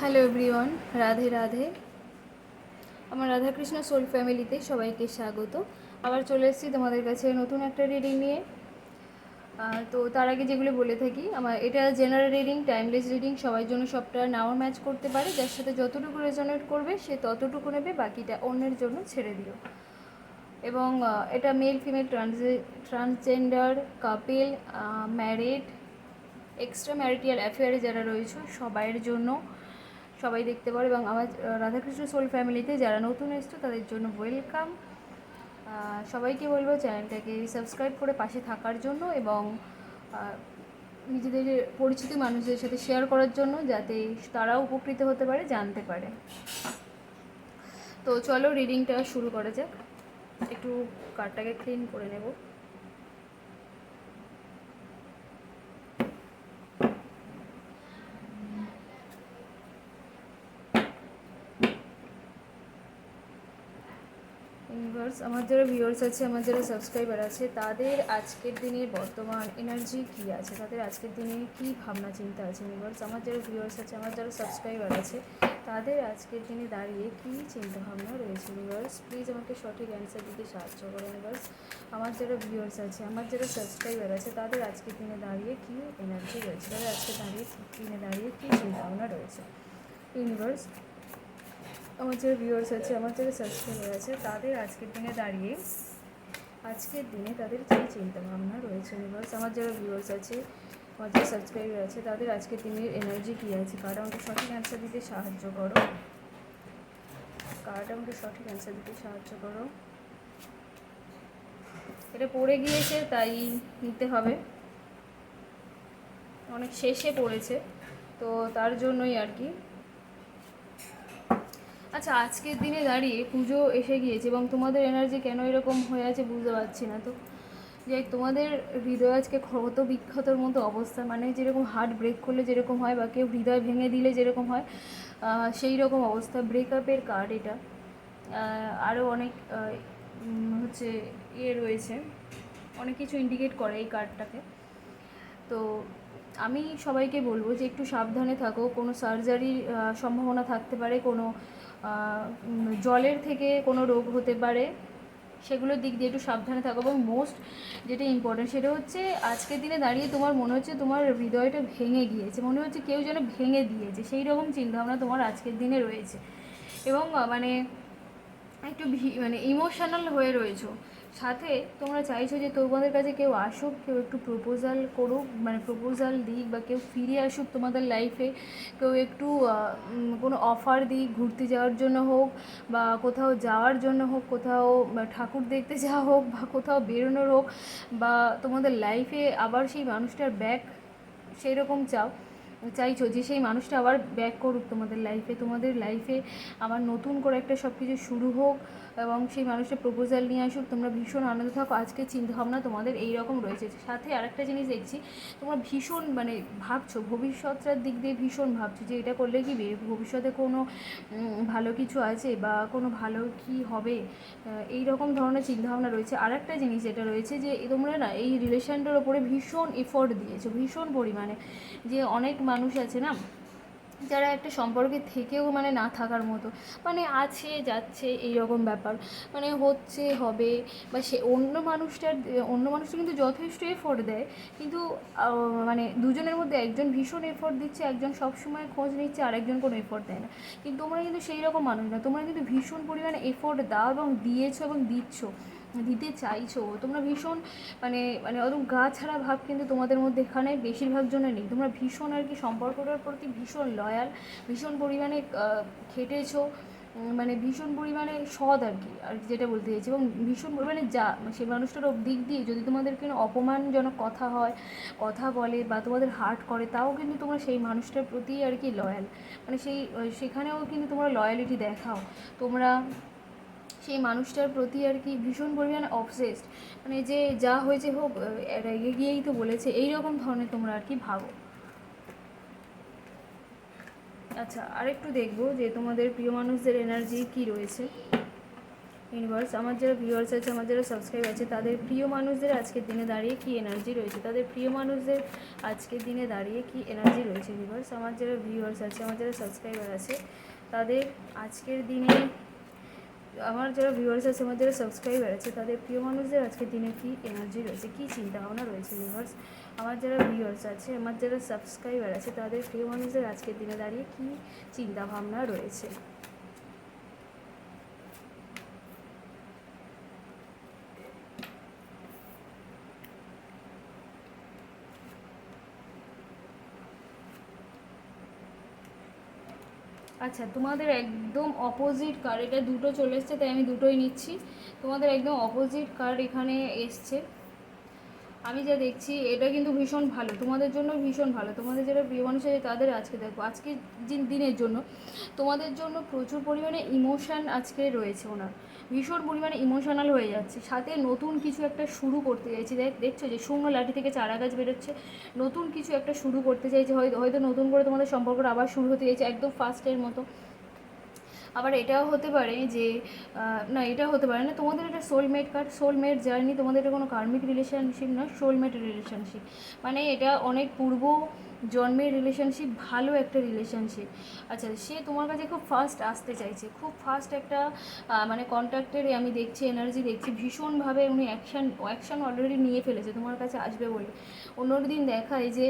Hello everyone Radhe Radhe আমার Radhakrishna soul ফ্যামিলিতে সবাইকে স্বাগত। আবার চলে এসেছি তোমাদের কাছে নতুন একটা রিডিং নিয়ে। তো তার আগে যেগুলো বলে থাকি, আমার এটা জেনারেল রিডিং টাইমলেস রিডিং সবার জন্য সবটা নাও ম্যাচ করতে পারে, যার সাথে যতটুকু রেজনেট করবে, সে ততটুকু নেবে, বাকিটা অন্যের জন্য ছেড়ে দিও। এবং এটা male female ট্রান্সে transgender couple married extra marital অ্যাফেয়ারে যারা রয়েছে, সবাইয়ের জন্য সবাই দেখতে পারে এবং আমার রাধাকৃষ্ণ সোল ফ্যামিলিতে যারা নতুন এসছো, তাদের জন্য ওয়েলকাম সবাইকে বলব চ্যানেলটাকে সাবস্ক্রাইব করে পাশে থাকার জন্য এবং নিজেদের পরিচিত মানুষদের সাথে শেয়ার করার জন্য যাতে তারাও উপকৃত হতে পারে, জানতে পারে। তো চলো রিডিংটা শুরু করা যাক। একটু কার্ডটাকে ক্লিন করে নেব। ইউনিভার্স আমার যারা ভিউয়ার্স আছে, আমার যারা সাবস্ক্রাইবার আছে, তাদের আজকের দিনে বর্তমান এনার্জি কী আছে? তাদের আজকের দিনে কী ভাবনা, চিন্তা আছে ইউনিভার্স আমার যারা ভিউয়ার্স আছে, আমার যারা সাবস্ক্রাইবার আছে, তাদের আজকের দিনে দাঁড়িয়ে কী চিন্তা ভাবনা রয়েছে ইউনিভার্স প্লিজ আমাকে সঠিক অ্যান্সার দিতে সাহায্য করো ইউনিভার্স আমার যারা ভিউয়ার্স আছে, আমার যারা সাবস্ক্রাইবার আছে, তাদের আজকের দিনে দাঁড়িয়ে কী এনার্জি রয়েছে? তাদের আজকে দাঁড়িয়ে দিনে দাঁড়িয়ে কী চিন্তা ভাবনা রয়েছে ইউনিভার্স আমার যারা ভিউয়ার্স আছে, আমার যারা সাবস্ক্রাইবার আছে, তাদের আজকের দিনে দাঁড়িয়ে, আজকের দিনে তাদের কী চিন্তা ভাবনা রয়েছে? ইউনিভার্স আমার যারা ভিউয়ার্স আছে, আমার যারা সাবস্ক্রাইবার আছে, তাদের আজকের দিনের এনার্জি কী আছে? কার্ড আমাকে সঠিক অ্যান্সার দিতে সাহায্য করো। কার্ড আমাকে সঠিক অ্যান্সার দিতে সাহায্য করো। এটা পড়ে গিয়েছে, তাই নিতে হবে। অনেক শেষে পড়েছে, তো তার জন্যই আর কি। আচ্ছা আজকের দিনে দাঁড়িয়ে পুজো এসে গিয়েছে এবং তোমাদের এনার্জি কেন এরকম হয়ে আছে বুঝতে পারছি না তো। যে তোমাদের হৃদয় আজকে ক্ষত বিক্ষতর মতো অবস্থা মানে যেরকম হার্ট ব্রেক করলে যেরকম হয় বা কেউ হৃদয় ভেঙে দিলে যেরকম হয় সেই রকম অবস্থা। ব্রেকআপের কার্ড এটা। আরও অনেক হচ্ছে ইয়ে রয়েছে। অনেক কিছু ইন্ডিকেট করে এই কার্ডটাকে তো আমি সবাইকে বলব যে একটু সাবধানে থাকো। কোনো সার্জারির সম্ভাবনা থাকতে পারে, কোনো জলের থেকে কোনো রোগ হতে পারে সেগুলোর দিক দিয়ে একটু সাবধানে থাকো। এবং মোস্ট যেটা ইম্পর্টেন্ট সেটা হচ্ছে আজকের দিনে দাঁড়িয়ে তোমার মনে হচ্ছে তোমার হৃদয়টা ভেঙে গিয়েছে। মনে হচ্ছে কেউ যেন ভেঙে দিয়েছে। সেই রকম চিন্তাভাবনা তোমার আজকের দিনে রয়েছে। এবং মানে একটু মানে ইমোশনাল হয়ে রয়েছো। সাথে তোমরা চাইছো যে তোমাদের কাছে কেউ আসুক, কেউ একটু প্রপোজাল করুক মানে প্রপোজাল দিক বা কেউ ফিরে আসুক তোমাদের লাইফে কেউ একটু কোনো অফার দিক ঘুরতে যাওয়ার জন্য হোক বা কোথাও যাওয়ার জন্য হোক, কোথাও ঠাকুর দেখতে যাওয়া হোক বা কোথাও বেরোনোর হোক বা তোমাদের লাইফে আবার সেই মানুষটার ব্যাক সেই রকম চাও, চাইছো যে সেই মানুষটা আবার ব্যাক করুক তোমাদের লাইফে তোমাদের লাইফে আবার নতুন করে একটা সব কিছু শুরু হোক। এবং সেই মানুষটা প্রপোজাল নিয়ে আসুক, তোমরা ভীষণ আনন্দ থাকো। আজকে চিন্তাভাবনা তোমাদের এই রকম রয়েছে। সাথে আরেকটা জিনিস দেখছি, তোমরা ভীষণ মানে ভাবছ ভবিষ্যৎটার দিক দিয়ে ভীষণ ভাবছ যে এটা করলে কি ভবিষ্যতে কোনো ভালো কিছু আছে বা কোনো ভালো কি হবে? এই রকম ধরনের চিন্তাভাবনা রয়েছে। আর একটা জিনিস যেটা রয়েছে যে, তোমরা না এই রিলেশনটার ওপরে ভীষণ এফোর্ট দিয়েছ, ভীষণ পরিমাণে। যে অনেক মানুষ আছে না যারা একটা সম্পর্কে থেকেও মানে না থাকার মতো মানে আছে, যাচ্ছে এই রকম ব্যাপার। মানে হচ্ছে, হবে, বা সে অন্য মানুষটার, অন্য মানুষটা কিন্তু যথেষ্ট এফোর্ট দেয়, কিন্তু মানে দুজনের মধ্যে একজন ভীষণ এফোর্ট দিচ্ছে, একজন সবসময় খোঁজ নিচ্ছে আর একজন কোনো এফোর্ট দেয় না। কিন্তু তোমরা কিন্তু সেই রকম মানুষ না, তোমরা কিন্তু ভীষণ পরিমাণে এফোর্ট দাও এবং দিয়েছ এবং দিচ্ছ। দিতে চাইছো, তোমরা ভীষণ মানে মানে ওরকম গা ছাড়া ভাব কিন্তু তোমাদের মধ্যে এখানে বেশিরভাগ জন্য নেই। তোমরা ভীষণ আর কি সম্পর্কটার প্রতি ভীষণ লয়াল ভীষণ পরিমাণে খেটেছো মানে ভীষণ পরিমাণে সৎ আর কি, আর যেটা বলতে চাইছি। এবং ভীষণ পরিমাণে যা সেই মানুষটার দিক দিয়ে যদি তোমাদের কোনো অপমানজনক কথা হয়, কথা বলে বা তোমাদের হার্ট করে, তাও কিন্তু তোমরা সেই মানুষটার প্রতি আর কি লয়াল মানে সেই সেখানেও কিন্তু তোমরা লয়ালিটি দেখাও। তোমরা সেই মানুষটার প্রতি আর কি ভীষণ পরিমাণে অবসেসড মানে যে যা হয়েছে হোক রেগে গিয়েই তো বলেছে এই রকম ধরনের তোমরা আর কি ভাবো। আচ্ছা আরেকটু দেখব যে তোমাদের প্রিয় মানুষদের এনার্জি কি রয়েছে। ইউনিভার্স আমার যারা ভিউয়ার্স আছে, আমার যারা সাবস্ক্রাইব আছে, তাদের প্রিয় মানুষদের আজকের দিনে দাঁড়িয়ে কি এনার্জি রয়েছে? তাদের প্রিয় মানুষদের আজকের দিনে দাঁড়িয়ে কি এনার্জি রয়েছে ইউনিভার্স আমার যারা ভিউয়ার্স আছে, আমার যারা সাবস্ক্রাইবার আছে, তাদের আজকের দিনে আমার যারা ভিউয়ার্স আছে, আমার যারা সাবস্ক্রাইবার আছে, তাদের প্রিয় মানুষদের আজকে দিনে কী এনার্জি রয়েছে, কী চিন্তা ভাবনা রয়েছে ভিউয়ার্স আমার যারা ভিউয়ার্স আছে, আমার যারা সাবস্ক্রাইবার আছে, তাদের প্রিয় মানুষদের আজকের দিনে দাঁড়িয়ে কী চিন্তাভাবনা রয়েছে? আচ্ছা তোমাদের একদম অপোজিট কার এটা দুটো চলে এসছে, তাই আমি দুটোই নিচ্ছি। তোমাদের একদম অপোজিট কার এখানে এসছে। আমি যা দেখছি, এটা কিন্তু ভীষণ ভালো, তোমাদের জন্য ভীষণ ভালো। তোমাদের যারা প্রিয় মানুষ আছে, তাদের আজকে দেখো আজকে দিনের জন্য তোমাদের জন্য প্রচুর পরিমাণে ইমোশান আজকে রয়েছে ওনার। ভীষণ পরিমাণে ইমোশনাল হয়ে যাচ্ছে। সাথে নতুন কিছু একটা শুরু করতে চাইছি। দেখ দেখছ যে শূন্য লাঠি থেকে চারা গাছ বেরোচ্ছে। নতুন কিছু একটা শুরু করতে চাইছে। হয়তো হয়তো নতুন করে তোমাদের সম্পর্কটা আবার শুরু হতে চাইছে। একদম ফার্স্টের মতো। আবার এটাও হতে পারে যে না এটা হতে পারে না, তোমাদের এটা সোলমেট কার্ড সোলমেট জার্নি তোমাদের এটা কোনো কার্মিক রিলেশনশিপ না সোলমেট রিলেশনশিপ মানে এটা অনেক পূর্ব জন্মের রিলেশনশিপ ভালো একটা রিলেশনশিপ আচ্ছা সে তোমার কাছে খুব ফাস্ট আসতে চাইছে, খুব ফাস্ট একটা মানে কন্ট্যাক্টের আমি দেখছি এনার্জি দেখছি, ভীষণভাবে উনি অ্যাকশান অ্যাকশান অলরেডি নিয়ে ফেলেছে, তোমার কাছে আসবে বলে। অন্যর দিন দেখায় যে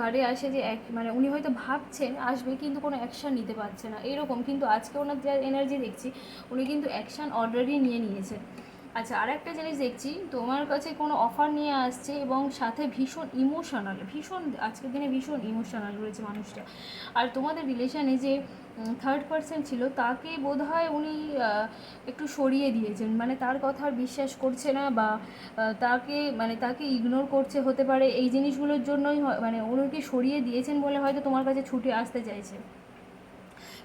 কার্ডে আসে যে, এক মানে উনি হয়তো ভাবছেন, আসবে কিন্তু কোনো অ্যাকশান নিতে পারছে না, এরকম। কিন্তু আজকে ওনার যা এনার্জি দেখছি, উনি কিন্তু অ্যাকশান অলরেডি নিয়ে নিয়েছেন আচ্ছা আর একটা জিনিস দেখছি, তোমার কাছে কোনো অফার নিয়ে আসছে এবং সাথে ভীষণ ইমোশনাল ভীষণ, আজকের দিনে ভীষণ ইমোশনাল রয়েছে মানুষটা। আর তোমাদের রিলেশনে যে থার্ড পার্সন ছিল, তাকে বোধ হয় উনি একটু সরিয়ে দিয়েছেন। মানে তার কথা আর বিশ্বাস করছে না বা তাকে মানে তাকে ইগনোর করছে হতে পারে। এই জিনিসগুলোর জন্যই মানে উনিকে সরিয়ে দিয়েছেন বলে হয়তো তোমার কাছে ছুটে আসতে চাইছে।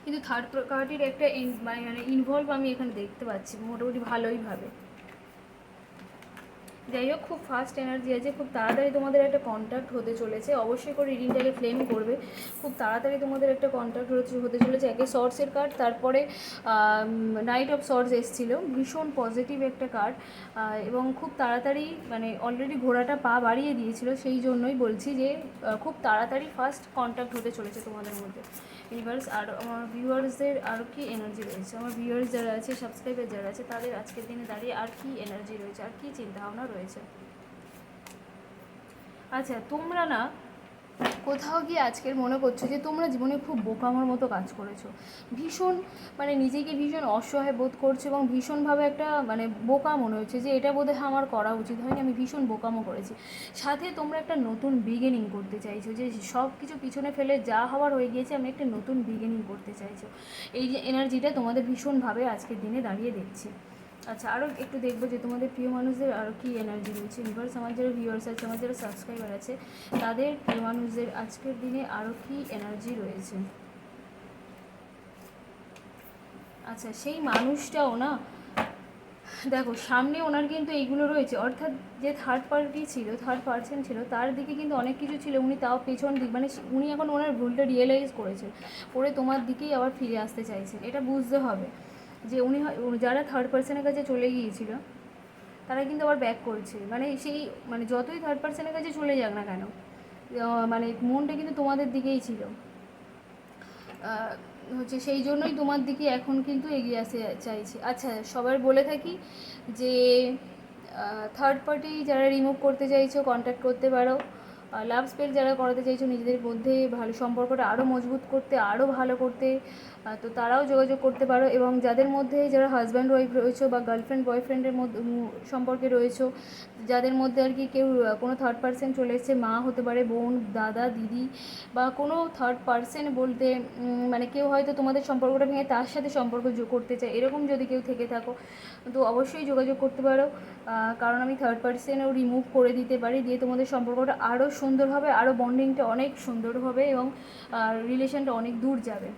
কিন্তু থার্ড পার্টির একটা মানে ইনভলভ আমি এখানে দেখতে পাচ্ছি, মোটামুটি ভালোইভাবে যাই হোক, খুব ফাস্ট এনার্জি আছে, খুব তাড়াতাড়ি তোমাদের একটা কন্ট্যাক্ট হতে চলেছে। অবশ্যই করে রিডিংটাকে ফ্লেম করবে। খুব তাড়াতাড়ি তোমাদের একটা কন্ট্যাক্ট হতে হতে চলেছে। একে সর্টসের কার্ড তারপরে নাইট অফ সর্টস এসেছিল। ভীষণ পজিটিভ একটা কার্ড এবং খুব তাড়াতাড়ি মানে অলরেডি ঘোড়াটা পা বাড়িয়ে দিয়েছিল। সেই জন্যই বলছি যে খুব তাড়াতাড়ি ফার্স্ট কন্ট্যাক্ট হতে চলেছে তোমাদের মধ্যে। ইউনিভার্স আর আমার ভিউয়ার্সদের আরও কি এনার্জি রয়েছে? আমার ভিউয়ার্স যারা আছে সাবস্ক্রাইবার যারা আছে, তাদের আজকের দিনে দাঁড়িয়ে আর কি এনার্জি রয়েছে? আর কি চিন্তাভাবনা রয়েছে? আচ্ছা তোমরা না কোথাও গিয়ে আজকের মনে করছ যে তোমরা জীবনে খুব বোকামার মতো কাজ করেছ। ভীষণ মানে নিজেকে ভীষণ অসহায় বোধ করছ এবং ভীষণভাবে একটা মানে বোকা মনে হচ্ছে যে এটা বোধহয় আমার করা উচিত হয়নি, আমি ভীষণ বোকামো করেছি। সাথে তোমরা একটা নতুন বিগিনিং করতে চাইছো যে সব কিছু পিছনে ফেলে যা হওয়ার হয়ে গিয়েছে, আমি একটা নতুন বিগিনিং করতে চাইছো। এই যে এনার্জিটা তোমাদের ভীষণভাবে আজকের দিনে দাঁড়িয়ে দেখছি। আচ্ছা আরও একটু দেখব যে তোমাদের প্রিয় মানুষদের আরও কী এনার্জি রয়েছে। ইউনিভার্স আমার যারা ভিউয়ার্স আছে, আমার যারা সাবস্ক্রাইবার আছে, তাদের প্রিয় মানুষদের আজকের দিনে আরও কী এনার্জি রয়েছে? আচ্ছা সেই মানুষটাও না? দেখো, সামনে ওনার কিন্তু এইগুলো রয়েছে। অর্থাৎ যে থার্ড পার্টি ছিল থার্ড পার্সন ছিল, তার দিকে কিন্তু অনেক কিছু ছিল। উনি তাও পেছন দিক মানে উনি এখন ওনার ভুলটা রিয়েলাইজ করেছেন। করে তোমার দিকেই আবার ফিরে আসতে চাইছেন। এটা বুঝতে হবে। যে উনি যারা থার্ড পার্সনের কাছে চলে গিয়েছিল, তারা কিন্তু আবার ব্যাক করছে। মানে সেই মানে যতই থার্ড পার্সনের কাছে চলে যাক না কেন মানে মনটা কিন্তু তোমাদের দিকেই ছিল। হচ্ছে সেই জন্যই তোমার দিকে এখন কিন্তু এগিয়ে আসতে চাইছে। আচ্ছা সবার বলে থাকি যে থার্ড পার্টি যারা রিমুভ করতে চাইছো কন্ট্যাক্ট করতে পারো। লাভ স্পেল যারা করাতে চাইছো, নিজেদের মধ্যে ভালো সম্পর্কটা আরও মজবুত করতে আরও ভালো করতে তো তারাও যোগাযোগ করতে পারো এবং যাদের মধ্যে যারা হাজব্যান্ড ওয়াইফ রয়েছো বা গার্লফ্রেন্ড বয়ফ্রেন্ডের মধ্যে সম্পর্কে রয়েছো, যাদের মধ্যে আর কি কেউ কোনো থার্ড পার্সন চলে এসছে, মা হতে পারে, বোন, দাদা, দিদি বা কোনো থার্ড পার্সন বলতে মানে কেউ হয়তো তোমাদের সম্পর্কটা ভেঙে তার সাথে সম্পর্ক যোগ করতে চায়, এরকম যদি কেউ থেকে থাকো, তো অবশ্যই যোগাযোগ করতে পারো। কারণ আমি থার্ড পার্সনও রিমুভ করে দিতে পারি, দিয়ে তোমাদের সম্পর্কটা আরও সুন্দর হবে আরও বন্ডিংটা অনেক সুন্দর হবে এবং রিলেশনটা অনেক দূর যাবে।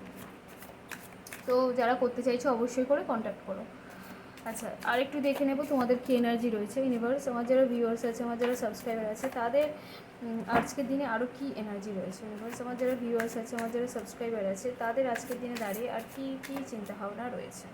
তো যারা করতে চাইছো অবশ্যই করে কন্ট্যাক্ট করো। আচ্ছা আর একটু দেখে নেব তোমাদের কী এনার্জি রয়েছে ইউনিভার্স আমার যারা ভিউয়ার্স আছে, আমার যারা সাবস্ক্রাইবার আছে, তাদের আজকের দিনে আরও কি এনার্জি রয়েছে ইউনিভার্স আমার যারা ভিউয়ার্স আছে, আমার যারা সাবস্ক্রাইবার আছে, তাদের আজকের দিনে দাঁড়িয়ে আর কী কী চিন্তাভাবনা রয়েছে?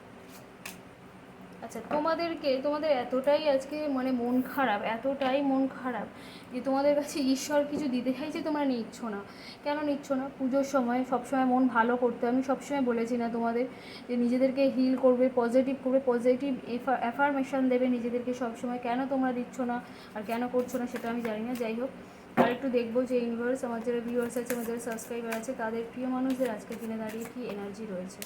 আচ্ছা তোমাদেরকে, তোমাদের এতটাই আজকে মানে মন খারাপ, এতটাই মন খারাপ যে তোমাদের কাছে ঈশ্বর কিছু দিতে চাইছে তোমরা নিচ্ছ না। কেন নিচ্ছ না? পুজোর সময় সবসময় মন ভালো করতে। আমি সবসময় বলেছি না তোমাদের যে নিজেদেরকে হিল করবে পজিটিভ করবে পজিটিভ অ্যাফার্মেশন দেবে নিজেদেরকে সবসময়। কেন তোমরা দিচ্ছ না আর কেন করছ না সেটা আমি জানি না। যাই হোক, আর একটু দেখব যে ইউনিভার্স আমার যারা ভিউয়ার্স আছে, আমার যারা সাবস্ক্রাইবার আছে, তাদের প্রিয় মানুষদের আজকের দিনে দাঁড়িয়ে কী এনার্জি রয়েছে।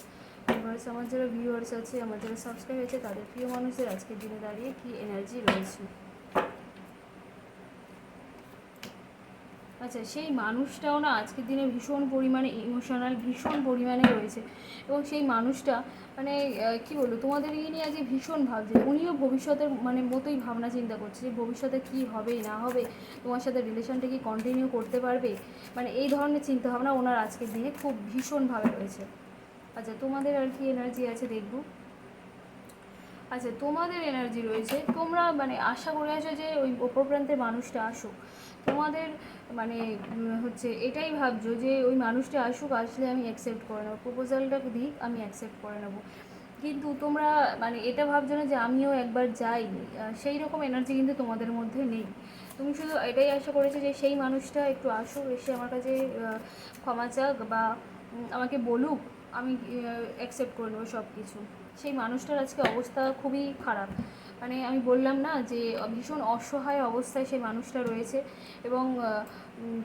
আমার যারা ভিউয়ার্স আছে, আমার যারা সাবস্ক্রাইব আছে তাদের প্রিয় মানুষদের আজকের দিনে দাঁড়িয়ে কী এনার্জি রয়েছে? আচ্ছা সেই মানুষটাও না আজকের দিনে ভীষণ পরিমাণে ইমোশনাল ভীষণ পরিমাণে রয়েছে। এবং সেই মানুষটা মানে কি বলব তোমাদের ইয়ে নিয়ে আজকে ভীষণ ভাবছে। উনিও ভবিষ্যতের মানে মতোই ভাবনা চিন্তা করছে যে ভবিষ্যতে কী হবে, না হবে, তোমার সাথে রিলেশনটা কি কন্টিনিউ করতে পারবে? মানে এই ধরনের চিন্তা ভাবনা ওনার আজকের দিনে খুব ভীষণভাবে রয়েছে। আচ্ছা তোমাদের আর কি এনার্জি আছে দেখব। আচ্ছা তোমাদের এনার্জি রয়েছে। তোমরা মানে আশা করে আছো যে ওই ওপর প্রান্তের মানুষটা আসুক। তোমাদের মানে হচ্ছে এটাই ভাবছ যে ওই মানুষটা আসুক, আসলে আমি অ্যাকসেপ্ট করে নেব। প্রপোজালটা দিক, আমি অ্যাকসেপ্ট করে নেব। কিন্তু তোমরা মানে এটা ভাবছ না যে আমিও একবার যাই সেই রকম এনার্জি কিন্তু তোমাদের মধ্যে নেই। তুমি শুধু এটাই আশা করেছ যে সেই মানুষটা একটু আসুক, এসে আমার কাছে ক্ষমা চাক বা আমাকে বলুক। আমি অ্যাকসেপ্ট করে নেব সব কিছু সেই মানুষটার আজকে অবস্থা খুবই খারাপ। মানে আমি বললাম না যে, ভীষণ অসহায় অবস্থায় সেই মানুষটা রয়েছে এবং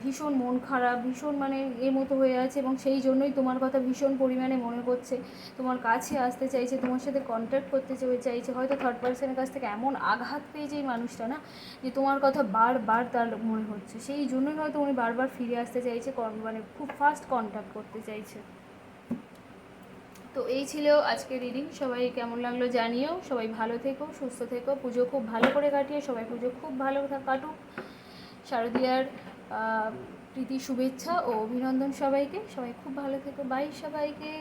ভীষণ মন খারাপ, ভীষণ মানে এর মতো হয়ে আছে এবং সেই জন্যই তোমার কথা ভীষণ পরিমাণে মনে করছে তোমার কাছে আসতে চাইছে, তোমার সাথে কন্ট্যাক্ট করতে চাইছে। হয়তো থার্ড পার্সনের কাছ থেকে এমন আঘাত পেয়েছে এই মানুষটা না যে, তোমার কথা বারবার তার মনে হচ্ছে। সেই জন্যই হয়তো উনি বারবার ফিরে আসতে চাইছে মানে খুব ফাস্ট কন্ট্যাক্ট করতে চাইছে। তো এই ছিল আজকে রিডিং সবাই কেমন লাগল জানিও। সবাই ভালো থেকো, সুস্থ থেকো। পুজো খুব ভালো করে কাটিয়ে সবাই পুজো খুব ভালো কাটুক। শারদীয়ার প্রীতি, শুভেচ্ছা ও অভিনন্দন সবাইকে। সবাই খুব ভালো থেকো। বাই সবাইকে।